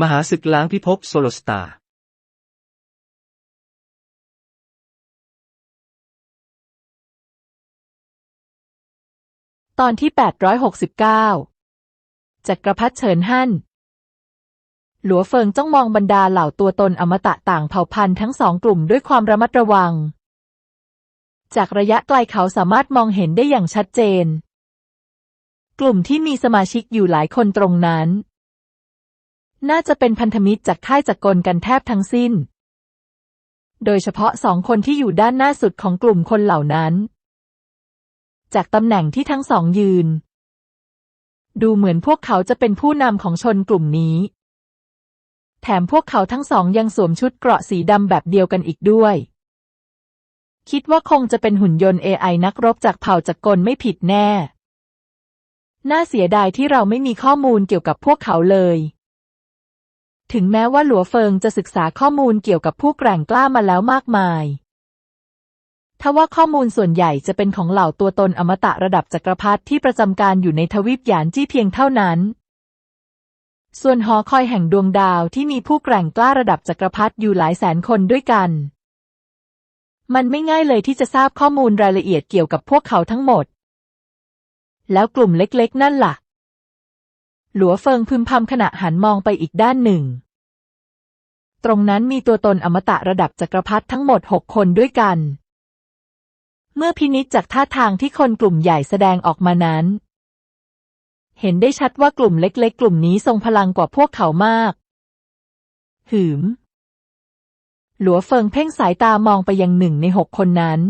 มหาศึกล้างพิภพโซโลสตาร์ตอนที่ 869 จักรพรรดิเฉินฮั่น หลัวเฟิงจ้องมองบรรดาเหล่าตัวตนอมตะต่างเผ่าพันธุ์ทั้งสองกลุ่มด้วยความระมัดระวัง จากระยะไกลเขาสามารถมองเห็นได้อย่างชัดเจน กลุ่มที่มีสมาชิกอยู่หลายคนตรงนั้น น่าจะเป็นพันธมิตรจากค่ายจักรกลกันแทบทั้งสิ้น โดยเฉพาะสองคนที่อยู่ด้านหน้าสุดของกลุ่มคนเหล่านั้น จากตำแหน่งที่ทั้งสองยืน ดูเหมือนพวกเขาจะเป็นผู้นำของชนกลุ่มนี้ แถมพวกเขาทั้งสองยังสวมชุดเกราะสีดำแบบเดียวกันอีกด้วย คิดว่าคงจะเป็นหุ่นยนต์ AI นักรบจากเผ่าจักรกลไม่ผิดแน่ น่าเสียดายที่เราไม่มีข้อมูลเกี่ยวกับพวกเขาเลย ถึงแม้ว่าหลัวเฟิงจะศึกษาข้อมูลเกี่ยวกับผู้แกร่งกล้ามาแล้วมากมาย ทว่าข้อมูลส่วนใหญ่จะเป็นของเหล่าตัวตนอมตะระดับจักรพรรดิที่ประจำการอยู่ในทวีปหยานจี้เพียงเท่านั้น ส่วนหอคอยแห่งดวงดาวที่มีผู้แกร่งกล้าระดับจักรพรรดิอยู่หลายแสนคนด้วยกัน มันไม่ง่ายเลยที่จะทราบข้อมูลรายละเอียดเกี่ยวกับพวกเขาทั้งหมด แล้วกลุ่มเล็กๆ นั่นล่ะ หลัวเฟิงพึมพำขณะหันมองไปอีกด้านหนึ่ง ตรงนั้นมีตัวตนอมตะระดับจักรพรรดิทั้งหมดหกคนด้วยกัน เมื่อพินิจจากท่าทางที่คนกลุ่มใหญ่แสดงออกมานั้น เห็นได้ชัดว่ากลุ่มเล็ก ๆ กลุ่มนี้ทรงพลังกว่าพวกเขามาก หืม หลัวเฟิงเพ่งสายตามองไปยังหนึ่งในหกคนนั้น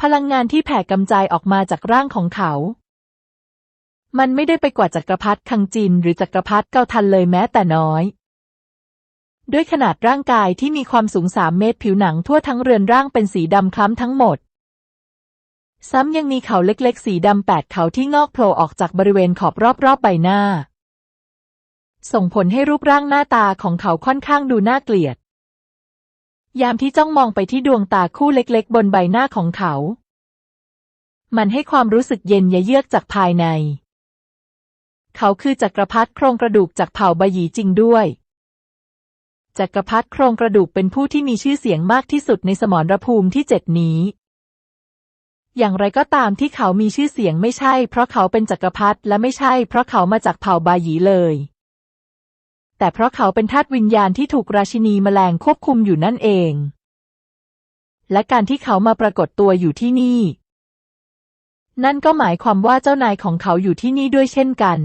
พลังงานที่แผ่กำจายออกมาจากร่างของเขา มันไม่ได้ไปกว่าจักรพรรดิคังจิน หรือจักรพรรดิเกาทันเลยแม้แต่น้อย ด้วยขนาดร่างกายที่มีความสูงสามเมตรผิวหนังทั่วทั้งเรือนร่างเป็นสีดำคล้ำทั้งหมด ซ้ำยังมีเขาเล็กๆ สีดำแปดเขาที่งอกโผล่ออกจากบริเวณขอบรอบๆใบหน้า ส่งผลให้รูปร่างหน้าตาของเขาค่อนข้างดูน่าเกลียด ยามที่จ้องมองไปที่ดวงตาคู่เล็กๆ บนใบหน้าของเขา มันให้ความรู้สึกเย็นยะเยือกจากภายใน เขาคือจักรพรรดิโครงกระดูกจากเผ่าบายีจริงด้วยจักรพรรดิโครงกระดูกเป็นผู้ที่มีชื่อเสียงมากที่สุดในสมรภูมิที่เจ็ดนี้ อย่างไรก็ตามที่เขามีชื่อเสียงไม่ใช่ เพราะเขาเป็นจักรพรรดิและไม่ใช่ เพราะเขามาจากเผ่าบายีเลย แต่เพราะเขาเป็นธาตวิญญาณที่ถูกราชินีแมลงควบคุมอยู่นั่นเอง และการที่เขามาปรากฏตัวอยู่ที่นี่ นั่นก็หมายความว่าเจ้านายของเขาอยู่ที่นี่ด้วยเช่นกัน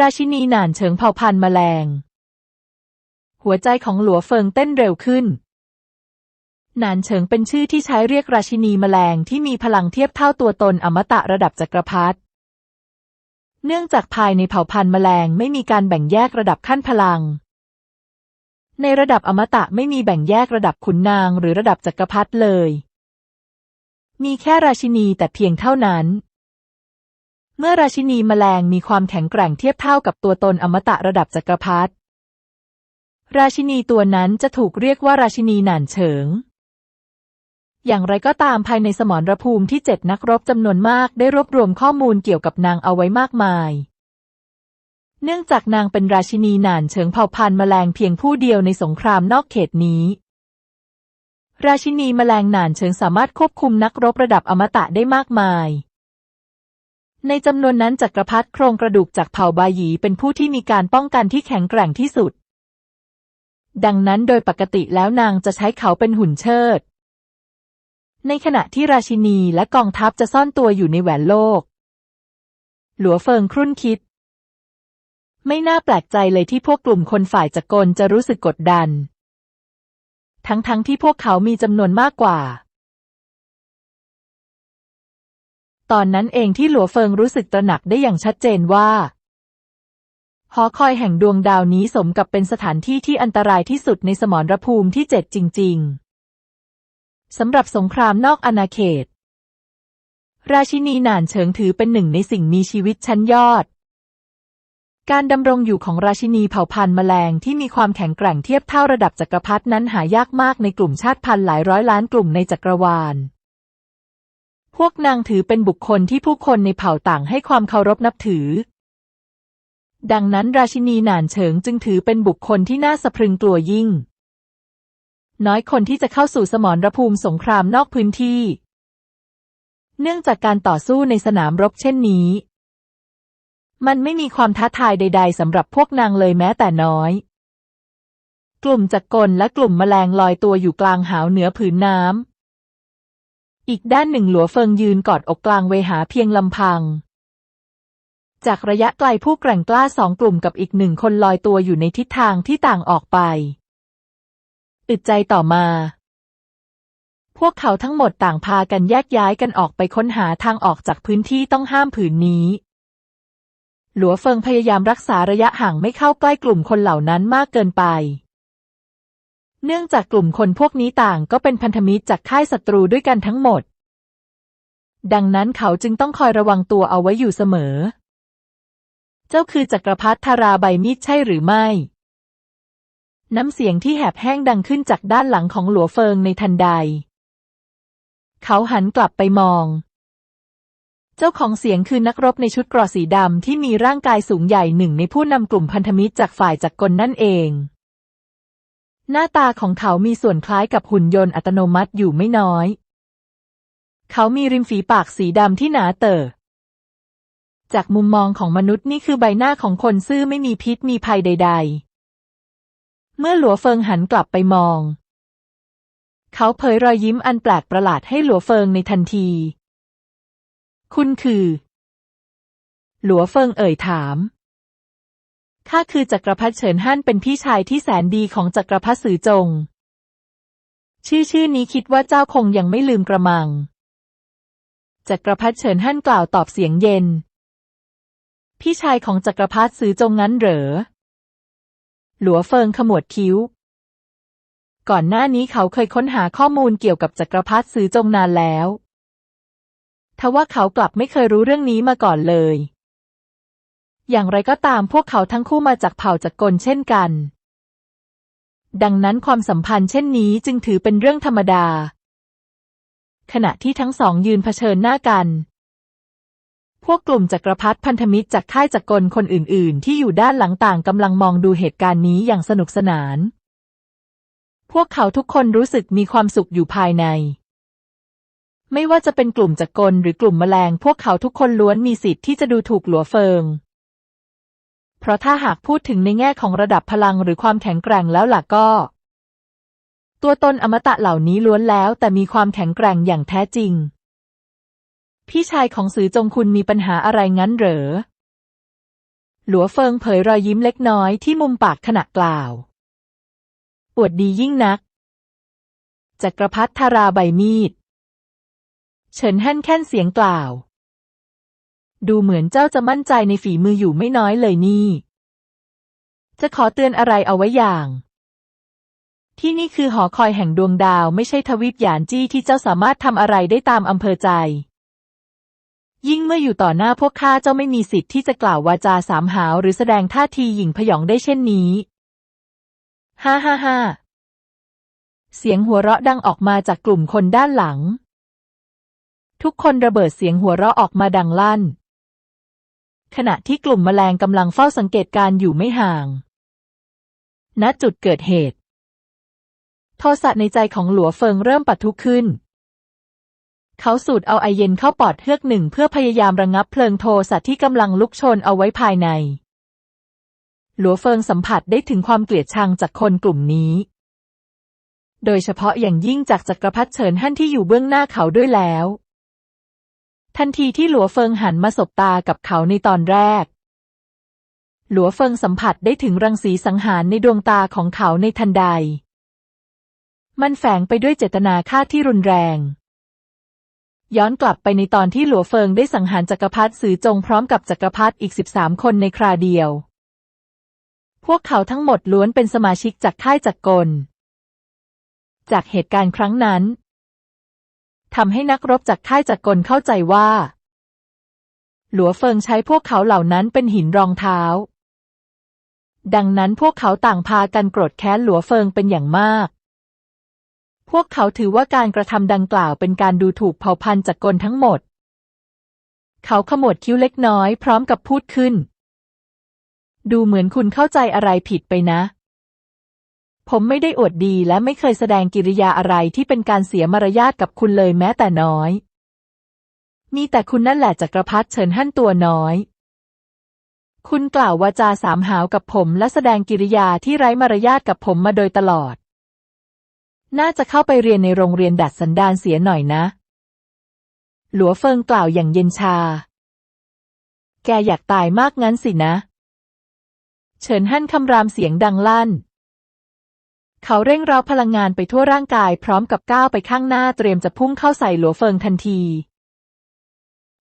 ราชินีหนานเฉิงเผ่าพันธุ์แมลง หัวใจของหลัวเฟิงเต้นเร็วขึ้น หนานเฉิงเป็นชื่อที่ใช้เรียกราชินีแมลงที่มีพลังเทียบเท่าตัวตนอมตะระดับจักรพรรดิ เนื่องจากภายในเผ่าพันธุ์แมลงไม่มีการแบ่งแยกระดับขั้นพลัง ในระดับอมตะไม่มีแบ่งแยกระดับขุนนางหรือระดับจักรพรรดิเลย มีแค่ราชินีแต่เพียงเท่านั้น เมื่อราชินีแมลงมีความแข็งแกร่งเทียบเท่ากับตัวตนอมตะระดับจักรพรรดิราชินีตัวนั้นจะถูกเรียกว่าราชินีหนานเฉิง อย่างไรก็ตามภายในสมรภูมิที่เจ็ดนักรบจำนวนมากได้รวบรวมข้อมูลเกี่ยวกับนางเอาไว้มากมาย เนื่องจากนางเป็นราชินีหนานเฉิงเผ่าพันธุ์แมลงเพียงผู้เดียวในสงครามนอกเขตนี้ ราชินีแมลงหนานเฉิงสามารถควบคุมนักรบระดับอมตะได้มากมาย ในจำนวนนั้นจักรพรรดิโครงกระดูกจากเผ่าบายีเป็นผู้ที่มีการป้องกันที่แข็งแกร่งที่สุด ดังนั้นโดยปกติแล้วนางจะใช้เขาเป็นหุ่นเชิด ในขณะที่ราชินีและกองทัพจะซ่อนตัวอยู่ในแหวนโลก หลัวเฟิงครุ่นคิด ไม่น่าแปลกใจเลยที่พวกกลุ่มคนฝ่ายจักรกลจะรู้สึกกดดัน ทั้งๆทที่พวกเขามีจำนวนมากกว่า ตอนนั้นเองที่หลัวเฟิงรู้สึกตระหนักได้อย่างชัดเจนว่า หอคอยแห่งดวงดาวนี้สมกับเป็นสถานที่ที่อันตรายที่สุดในสมรภูมิที่เจ็ดจริง ๆสำหรับสงครามนอกอาณาเขต ราชินีหนานเฉิงถือเป็นหนึ่งในสิ่งมีชีวิตชั้นยอด การดำรงอยู่ของราชินีเผ่าพันธุ์แมลงที่มีความแข็งแกร่งเทียบเท่าระดับจักรพรรดินั้นหายากมากในกลุ่มชาติพันธุ์หลายร้อยล้านกลุ่มในจักรวาล พวกนางถือเป็นบุคคลที่ผู้คนในเผ่าต่างให้ความเคารพนับถือ ดังนั้นราชินีหนานเฉิงจึงถือเป็นบุคคลที่น่าสะพรึงกลัวยิ่ง น้อยคนที่จะเข้าสู่สมรภูมิสงครามนอกพื้นที่ เนื่องจากการต่อสู้ในสนามรบเช่นนี้ มันไม่มีความท้าทายใด ๆสำหรับพวกนางเลยแม้แต่น้อย กลุ่มจักรกลและกลุ่มแมลงลอยตัวอยู่กลางหาวเหนือผืนน้ำ อีกด้านหนึ่งหลัวเฟิงยืนกอดอกกลางเวหาเพียงลำพัง จากระยะไกลผู้แกร่งกล้าสองกลุ่มกับอีกหนึ่งคนลอยตัวอยู่ในทิศทางที่ต่างออกไป อึดใจต่อมา พวกเขาทั้งหมดต่างพากันแยกย้ายกันออกไปค้นหาทางออกจากพื้นที่ต้องห้ามผืนนี้ หลัวเฟิงพยายามรักษาระยะห่างไม่เข้าใกล้กลุ่มคนเหล่านั้นมากเกินไป เนื่องจากกลุ่มคนพวกนี้ต่างก็เป็นพันธมิตรจากค่ายศัตรูด้วยกันทั้งหมด ดังนั้นเขาจึงต้องคอยระวังตัวเอาไว้อยู่เสมอ เจ้าคือจักรพรรดิธาราใบมีดใช่หรือไม่ น้ำเสียงที่แหบแห้งดังขึ้นจากด้านหลังของหลัวเฟิงในทันใด เขาหันกลับไปมอง เจ้าของเสียงคือนักรบในชุดเกราะสีดำที่มีร่างกายสูงใหญ่หนึ่งในผู้นำกลุ่มพันธมิตรจากฝ่ายจักรกลนั่นเอง หน้าตาของเขามีส่วนคล้ายกับหุ่นยนต์อัตโนมัติอยู่ไม่น้อย เขามีริมฝีปากสีดำที่หนาเต่อ จากมุมมองของมนุษย์นี่คือใบหน้าของคนซื่อไม่มีพิษมีภัยใด ๆ เมื่อหลัวเฟิงหันกลับไปมอง เขาเผยรอยยิ้มอันแปลกประหลาดให้หลัวเฟิงในทันที คุณคือ หลัวเฟิงเอ่ยถาม ข้าคือจักรพรรดิเฉินฮั่นเป็นพี่ชายที่แสนดีของจักรพรรดิสือจง ชื่อชื่อนี้คิดว่าเจ้าคงยังไม่ลืมกระมัง จักรพรรดิเฉินฮั่นกล่าวตอบเสียงเย็น พี่ชายของจักรพรรดิสือจงงั้นเหรอ หลัวเฟิงขมวดคิ้ว ก่อนหน้านี้เขาเคยค้นหาข้อมูลเกี่ยวกับจักรพรรดิสือจงนานแล้วทว่าเขากลับไม่เคยรู้เรื่องนี้มาก่อนเลย อย่างไรก็ตามพวกเขาทั้งคู่มาจากเผ่าจักรกลเช่นกัน ดังนั้นความสัมพันธ์เช่นนี้จึงถือเป็นเรื่องธรรมดา ขณะที่ทั้งสองยืนเผชิญหน้ากัน พวกกลุ่มจักรพรรดิพันธมิตรจากค่ายจักรกลคนอื่น ๆ ที่อยู่ด้านหลังต่างกำลังมองดูเหตุการณ์นี้อย่างสนุกสนาน พวกเขาทุกคนรู้สึกมีความสุขอยู่ภายในไม่ว่าจะเป็นกลุ่มจักรกลหรือกลุ่มแมลง พวกเขาทุกคนล้วนมีสิทธิ์ที่จะดูถูกหลัวเฟิง เพราะถ้าหากพูดถึงในแง่ของระดับพลังหรือความแข็งแกร่งแล้วล่ะก็ ตัวตนอมตะเหล่านี้ล้วนแล้ว แต่มีความแข็งแกร่งอย่างแท้จริง พี่ชายของสือจงคุณมีปัญหาอะไรงั้นเหรอ หลัวเฟิงเผยรอยยิ้มเล็กน้อยที่มุมปากขณะกล่าวปวดดียิ่งนักจักรพรรดิธาราใบมีด เฉินฮั่นแค่นเสียงกล่าว ดูเหมือนเจ้าจะมั่นใจในฝีมืออยู่ไม่น้อยเลยนี่ จะขอเตือนอะไรเอาไว้อย่าง ที่นี่คือหอคอยแห่งดวงดาวไม่ใช่ทวีปหยานจี้ที่เจ้าสามารถทำอะไรได้ตามอำเภอใจ ยิ่งเมื่ออยู่ต่อหน้าพวกข้าเจ้าไม่มีสิทธิ์ที่จะกล่าววาจาสามหาวหรือแสดงท่าทีหยิ่งพยองได้เช่นนี้ ฮ่าฮ่าฮ่าเสียงหัวเราะดังออกมาจากกลุ่มคนด้านหลัง ทุกคนระเบิดเสียงหัวเราะออกมาดังลั่น ขณะที่กลุ่มแมลงกำลังเฝ้าสังเกตการอยู่ไม่ห่าง ณ จุดเกิดเหตุ โทสะในใจของหลัวเฟิงเริ่มปะทุขึ้น เขาสูดเอาไอเย็นเข้าปอดเฮือกหนึ่งเพื่อพยายามระงงับเพลิงโทสะที่กำลังลุกโชนเอาไว้ภายใน หลัวเฟิงสัมผัสได้ถึงความเกลียดชังจากคนกลุ่มนี้ โดยเฉพาะอย่างยิ่งจากจักรพรรดิเฉินฮั่นที่อยู่เบื้องหน้าเขาด้วยแล้ว ทันทีที่หลัวเฟิงหันมาสบตากับเขาในตอนแรก หลัวเฟิงสัมผัสได้ถึงรังสีสังหารในดวงตาของเขาในทันใด มันแฝงไปด้วยเจตนาฆ่าที่รุนแรง ย้อนกลับไปในตอนที่หลัวเฟิงได้สังหารจักรพรรดิสือจงพร้อมกับจักรพรรดิอีกสิบสามคนในคราเดียว พวกเขาทั้งหมดล้วนเป็นสมาชิกจากค่ายจักรกล จากเหตุการณ์ครั้งนั้น ทำให้นักรบจากค่ายจักรกลเข้าใจว่า หลัวเฟิงใช้พวกเขาเหล่านั้นเป็นหินรองเท้า ดังนั้นพวกเขาต่างพากันโกรธแค้นหลัวเฟิงเป็นอย่างมาก พวกเขาถือว่าการกระทำดังกล่าวเป็นการดูถูกเผ่าพันธุ์จักรกลทั้งหมด เขาขมวดคิ้วเล็กน้อยพร้อมกับพูดขึ้น ดูเหมือนคุณเข้าใจอะไรผิดไปนะ ผมไม่ได้อวดดีและไม่เคยแสดงกิริยาอะไรที่เป็นการเสียมารยาทกับคุณเลยแม้แต่น้อย มีแต่คุณนั่นแหละจักรพรรดิเฉินหั่นตัวน้อย คุณกล่าววาจาสามหาวกับผมและแสดงกิริยาที่ไร้มารยาทกับผมมาโดยตลอด น่าจะเข้าไปเรียนในโรงเรียนดัดสันดานเสียหน่อยนะ หลัวเฟิงกล่าวอย่างเย็นชา แกอยากตายมากงั้นสินะ เฉินหั่นคำรามเสียงดังลั่น เขาเร่งเร้าพลังงานไปทั่วร่างกายพร้อมกับก้าวไปข้างหน้าเตรียมจะพุ่งเข้าใส่หลัวเฟิงทันที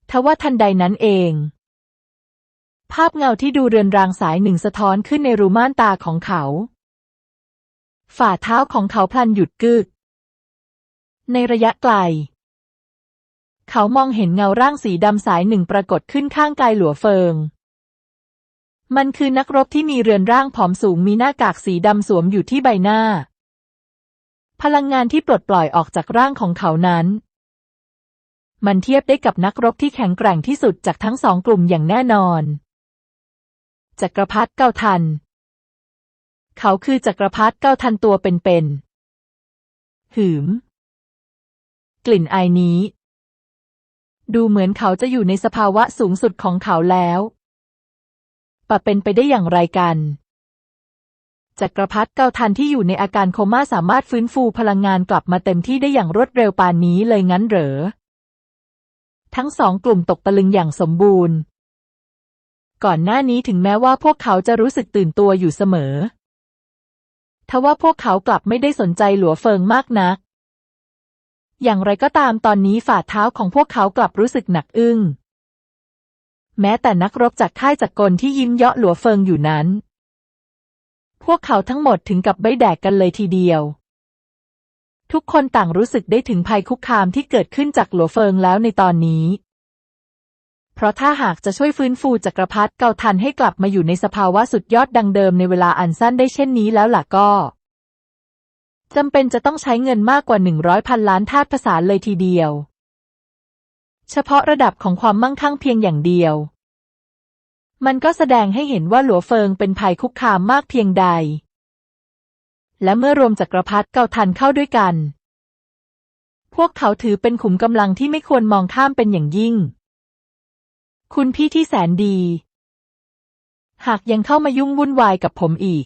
ทว่าทันใดนั้นเอง ภาพเงาที่ดูเรือนรางสายหนึ่งสะท้อนขึ้นในรูม่านตาของเขา ฝ่าเท้าของเขาพลันหยุดกึก ในระยะไกล เขามองเห็นเงาร่างสีดำสายหนึ่งปรากฏขึ้นข้างกายหลัวเฟิง มันคือนักรบที่มีเรือนร่างผอมสูงมีหน้ากากสีดำสวมอยู่ที่ใบหน้า พลังงานที่ปลดปล่อยออกจากร่างของเขานั้น มันเทียบได้กับนักรบที่แข็งแกร่งที่สุดจากทั้งสองกลุ่มอย่างแน่นอนจักรพรรดิเก้าทัน เขาคือจักรพรรดิเก้าทันตัวเป็นๆหืม กลิ่นไอนี้ ดูเหมือนเขาจะอยู่ในสภาวะสูงสุดของเขาแล้ว ปะเป็นไปได้อย่างไรกันจักรพรรดิเกาทันที่อยู่ในอาการโคม่าสามารถฟื้นฟูพลังงานกลับมาเต็มที่ได้อย่างรวดเร็วปานนี้เลยงั้นเหรอ ทั้งสองกลุ่มตกตะลึงอย่างสมบูรณ์ ก่อนหน้านี้ถึงแม้ว่าพวกเขาจะรู้สึกตื่นตัวอยู่เสมอ ทว่าพวกเขากลับไม่ได้สนใจหลัวเฟิงมากนัก อย่างไรก็ตามตอนนี้ฝ่าเท้าของพวกเขากลับรู้สึกหนักอึ้ง แม้แต่นักรบจากค่ายจักรกลที่ยิ้มเยาะหลัวเฟิงอยู่นั้น พวกเขาทั้งหมดถึงกับใบแดกกันเลยทีเดียว ทุกคนต่างรู้สึกได้ถึงภัยคุกคามที่เกิดขึ้นจากหลัวเฟิงแล้วในตอนนี้ เพราะถ้าหากจะช่วยฟื้นฟูจักรพรรดิเกาทันให้กลับมาอยู่ในสภาวะสุดยอดดังเดิมในเวลาอันสั้นได้เช่นนี้แล้วล่ะก็จำเป็นจะต้องใช้เงินมากกว่าหนึ่งร้อยพันล้านธาตุภาษาเลยทีเดียว เฉพาะระดับของความมั่งคั่งเพียงอย่างเดียว มันก็แสดงให้เห็นว่าหลัวเฟิงเป็นภัยคุกคามมากเพียงใด และเมื่อรวมจักรพรรดิเกาทันเข้าด้วยกัน พวกเขาถือเป็นขุมกำลังที่ไม่ควรมองข้ามเป็นอย่างยิ่ง คุณพี่ที่แสนดี หากยังเข้ามายุ่งวุ่นวายกับผมอีก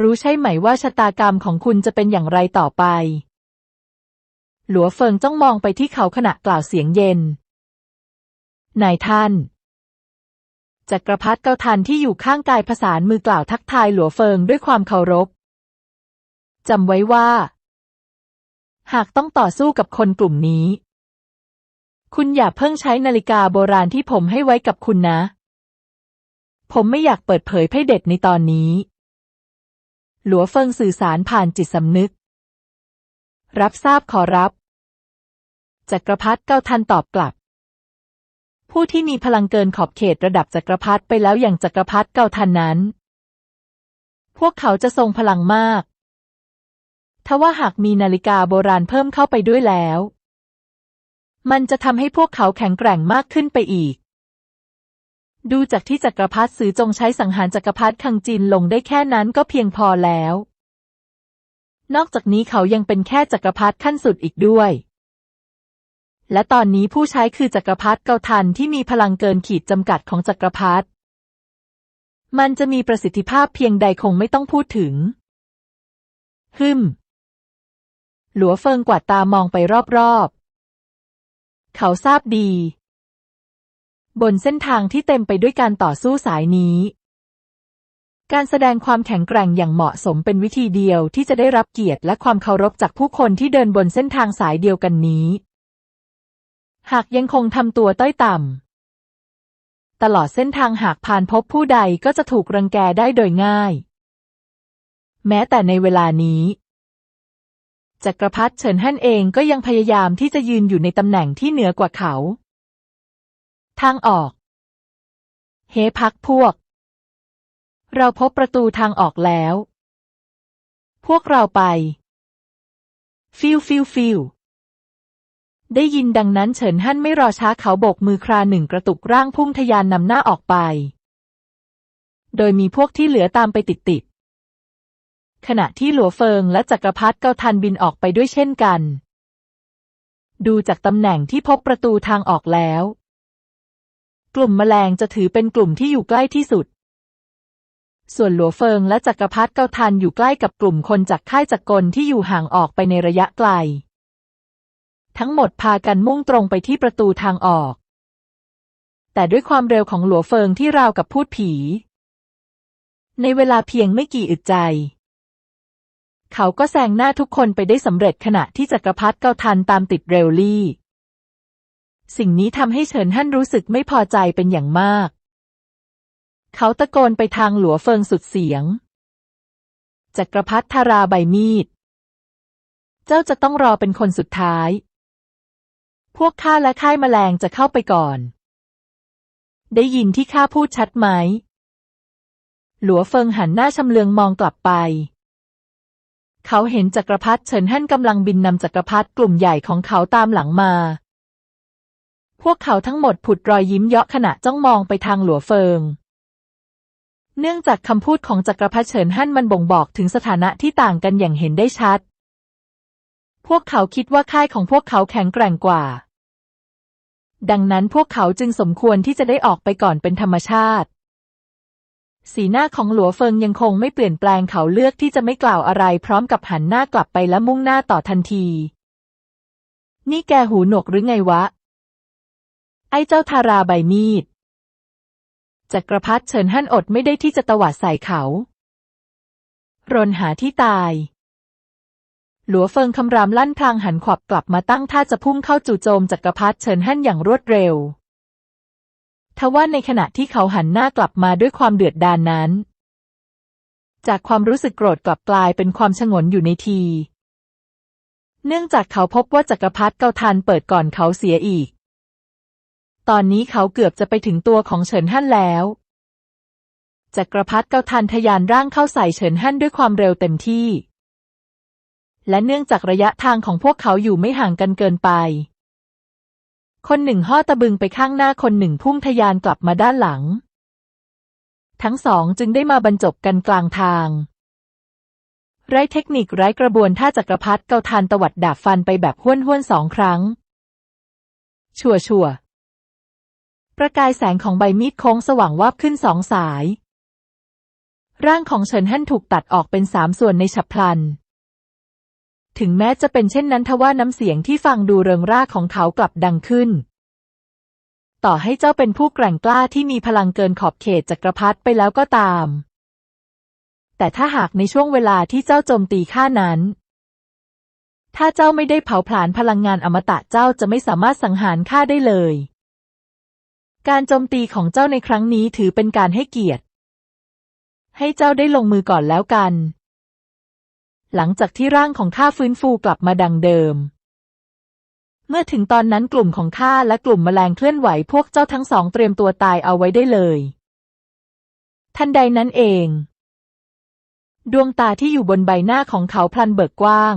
รู้ใช่ไหมว่าชะตากรรมของคุณจะเป็นอย่างไรต่อไป หลัวเฟิงจ้องมองไปที่เขาขณะกล่าวเสียงเย็น นายท่าน จักรพรรดิเกาทันที่อยู่ข้างกายผสานมือกล่าวทักทายหลัวเฟิงด้วยความเคารพ จำไว้ว่า หากต้องต่อสู้กับคนกลุ่มนี้ คุณอย่าเพิ่งใช้นาฬิกาโบราณที่ผมให้ไว้กับคุณนะ ผมไม่อยากเปิดเผยให้เด็ดในตอนนี้ หลัวเฟิงสื่อสารผ่านจิตสำนึก รับทราบขอรับ จักรพรรดิเก้าทันตอบกลับ ผู้ที่มีพลังเกินขอบเขตระดับจักรพรรดิไปแล้วอย่างจักรพรรดิเก้าทันนั้น พวกเขาจะทรงพลังมาก ทว่าหากมีนาฬิกาโบราณเพิ่มเข้าไปด้วยแล้ว มันจะทำให้พวกเขาแข็งแกร่งมากขึ้นไปอีกดูจากที่จักรพรรดิสือจงใช้สังหารจักรพรรดิคังจินลงได้แค่นั้นก็เพียงพอแล้ว นอกจากนี้เขายังเป็นแค่จักรพรรดิขั้นสุดอีกด้วย และตอนนี้ผู้ใช้คือจักรพรรดิเกาทันที่มีพลังเกินขีดจำกัดของจักรพรรดิ มันจะมีประสิทธิภาพเพียงใดคงไม่ต้องพูดถึง ฮึม หลัวเฟิงกวาดตามองไปรอบๆ เขาทราบดี บนเส้นทางที่เต็มไปด้วยการต่อสู้สายนี้ การแสดงความแข็งแกร่งอย่างเหมาะสมเป็นวิธีเดียวที่จะได้รับเกียรติและความเคารพจากผู้คนที่เดินบนเส้นทางสายเดียวกันนี้ หากยังคงทำตัวต้อยต่ำตลอดเส้นทางหากผ่านพบผู้ใดก็จะถูกรังแกได้โดยง่าย แม้แต่ในเวลานี้จักรพรรดิเฉินฮั่นเองก็ยังพยายามที่จะยืนอยู่ในตำแหน่งที่เหนือกว่าเขา ทางออก เฮพักพวก เราพบประตูทางออกแล้ว พวกเราไป ฟิวฟิวฟิวได้ยินดังนั้นเฉินฮั่นไม่รอช้าเขาโบกมือคราหนึ่งกระตุกร่างพุ่งทะยานนำหน้าออกไป โดยมีพวกที่เหลือตามไปติดๆ ขณะที่หลัวเฟิงและจักรพรรดิเกาทันบินออกไปด้วยเช่นกัน ดูจากตำแหน่งที่พบประตูทางออกแล้ว กลุ่มแมลงจะถือเป็นกลุ่มที่อยู่ใกล้ที่สุด ส่วนหลัวเฟิงและจักรพรรดิเกาทันอยู่ใกล้กับกลุ่มคนจากค่ายจักรกลที่อยู่ห่างออกไปในระยะไกล ทั้งหมดพากันมุ่งตรงไปที่ประตูทางออก แต่ด้วยความเร็วของหลัวเฟิงที่ราวกับพูดผี ในเวลาเพียงไม่กี่อึดใจ เขาก็แซงหน้าทุกคนไปได้สำเร็จขณะที่จักรพรรดิเกาทันตามติดเรลลี่ สิ่งนี้ทำให้เฉินฮั่นรู้สึกไม่พอใจเป็นอย่างมาก เขาตะโกนไปทางหลัวเฟิงสุดเสียง จักรพรรดิธาราใบมีด เจ้าจะต้องรอเป็นคนสุดท้าย พวกข้าและค่ายแมลงจะเข้าไปก่อน ได้ยินที่ข้าพูดชัดไหม หลัวเฟิงหันหน้าชำเลืองมองกลับไป เขาเห็นจักรพรรดิเฉินฮั่นกำลังบินนำจักรพรรดิกลุ่มใหญ่ของเขาตามหลังมาพวกเขาทั้งหมดผุดรอยยิ้มเยาะขณะจ้องมองไปทางหลัวเฟิง เนื่องจากคำพูดของจักรพรรดิเฉินฮั่นมันบ่งบอกถึงสถานะที่ต่างกันอย่างเห็นได้ชัด พวกเขาคิดว่าค่ายของพวกเขาแข็งแกร่งกว่า ดังนั้นพวกเขาจึงสมควรที่จะได้ออกไปก่อนเป็นธรรมชาติ สีหน้าของหลัวเฟิงยังคงไม่เปลี่ยนแปลงเขาเลือกที่จะไม่กล่าวอะไร พร้อมกับหันหน้ากลับไปและมุ่งหน้าต่อทันที นี่แกหูหนวกหรือไงวะ ไอ้เจ้าทาราใบมีด จักรพรรดิเฉินฮั่นอดไม่ได้ที่จะตวาดใส่เขา รนหาที่ตาย หลัวเฟิงคำรามลั่นพลางหันขวับกลับมาตั้งท่าจะพุ่งเข้าจู่โจมจักรพรรดิเฉินฮั่นอย่างรวดเร็ว ทว่าในขณะที่เขาหันหน้ากลับมาด้วยความเดือดดานนั้น จากความรู้สึกโกรธกลับกลายเป็นความฉงนอยู่ในที เนื่องจากเขาพบว่าจักรพรรดิเกาทันเปิดก่อนเขาเสียอีก ตอนนี้เขาเกือบจะไปถึงตัวของเฉินฮั่นแล้วจักรพรรดิเกาทันทะยานร่างเข้าใส่เฉินฮั่นด้วยความเร็วเต็มที่ และเนื่องจากระยะทางของพวกเขาอยู่ไม่ห่างกันเกินไป คนหนึ่งห่อตะบึงไปข้างหน้าคนหนึ่งพุ่งทะยานกลับมาด้านหลัง ทั้งสองจึงได้มาบรรจบกันกลางทาง ไร้เทคนิคไร้กระบวนท่าจักรพรรดิเกาทานตวัดดาบฟันไปแบบห้วนห้วนๆสองครั้ง ชัวชัว ประกายแสงของใบมีดโค้งสว่างวาบขึ้นสองสาย ร่างของเฉินฮั่นถูกตัดออกเป็นสามส่วนในฉับพลัน ถึงแม้จะเป็นเช่นนั้นทว่าน้ำเสียงที่ฟังดูเริงร่าของเขากลับดังขึ้น ต่อให้เจ้าเป็นผู้แกร่งกล้าที่มีพลังเกินขอบเขตจักรพรรดิไปแล้วก็ตาม แต่ถ้าหากในช่วงเวลาที่เจ้าโจมตีข้านั้นถ้าเจ้าไม่ได้เผาผลาญพลังงานอมตะเจ้าจะไม่สามารถสังหารข้าได้เลย การโจมตีของเจ้าในครั้งนี้ถือเป็นการให้เกียรติ ให้เจ้าได้ลงมือก่อนแล้วกัน หลังจากที่ร่างของข้าฟื้นฟูกลับมาดังเดิม เมื่อถึงตอนนั้นกลุ่มของข้าและกลุ่มแมลงเคลื่อนไหวพวกเจ้าทั้งสองเตรียมตัวตายเอาไว้ได้เลย ทันใดนั้นเอง ดวงตาที่อยู่บนใบหน้าของเขาพลันเบิกกว้าง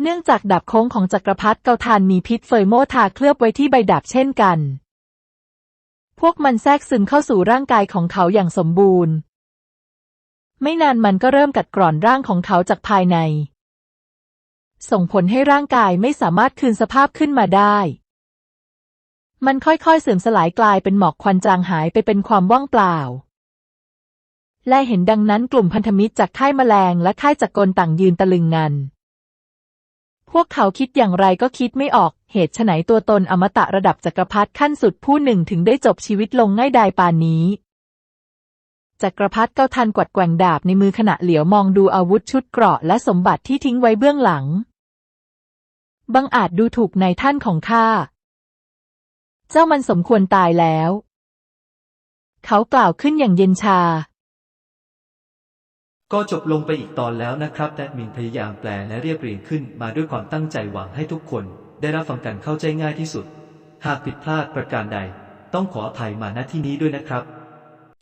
เนื่องจากดาบโค้งของจักรพรรดิเกาทานมีพิษเฟยโมทาเคลือบไว้ที่ใบดาบเช่นกัน พวกมันแทรกซึมเข้าสู่ร่างกายของเขาอย่างสมบูรณ์ ไม่นานมันก็เริ่มกัดกร่อนร่างของเขาจากภายใน ส่งผลให้ร่างกายไม่สามารถคืนสภาพขึ้นมาได้ มันค่อยๆเสื่อมสลายกลายเป็นหมอกควันจางหายไปเป็นความว่างเปล่า และเห็นดังนั้นกลุ่มพันธมิตรจากค่ายแมลงและค่ายจักรกลต่างยืนตะลึงงัน พวกเขาคิดอย่างไรก็คิดไม่ออก เหตุไฉนตัวตนอมตะระดับจักรพรรดิขั้นสุดผู้หนึ่งถึงได้จบชีวิตลงง่ายดายปานนี้จักรพรรดิเก้าทันกวัดแกว่งดาบในมือขณะเหลียวมองดูอาวุธชุดเกราะและสมบัติที่ทิ้งไว้เบื้องหลัง บังอาจดูถูกในท่านของข้า เจ้ามันสมควรตายแล้ว เขากล่าวขึ้นอย่างเย็นชา ก็จบลงไปอีกตอนแล้วนะครับแอดมินพยายามแปลและเรียบเรียงขึ้นมาด้วยความตั้งใจหวังให้ทุกคน ได้รับฟังกันเข้าใจง่ายที่สุด หากผิดพลาดประการใด ต้องขออภัยมาณที่นี้ด้วยนะครับ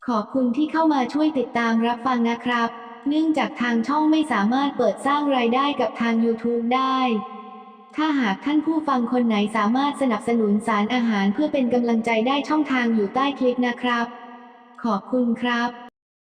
ขอบคุณที่เข้ามาช่วยติดตามรับฟังนะครับ เนื่องจากทางช่องไม่สามารถเปิดสร้างรายได้กับทาง YouTube ได้ ถ้าหากท่านผู้ฟังคนไหนสามารถสนับสนุนสารอาหารเพื่อเป็นกำลังใจได้ช่องทางอยู่ใต้คลิปนะครับ ขอบคุณครับ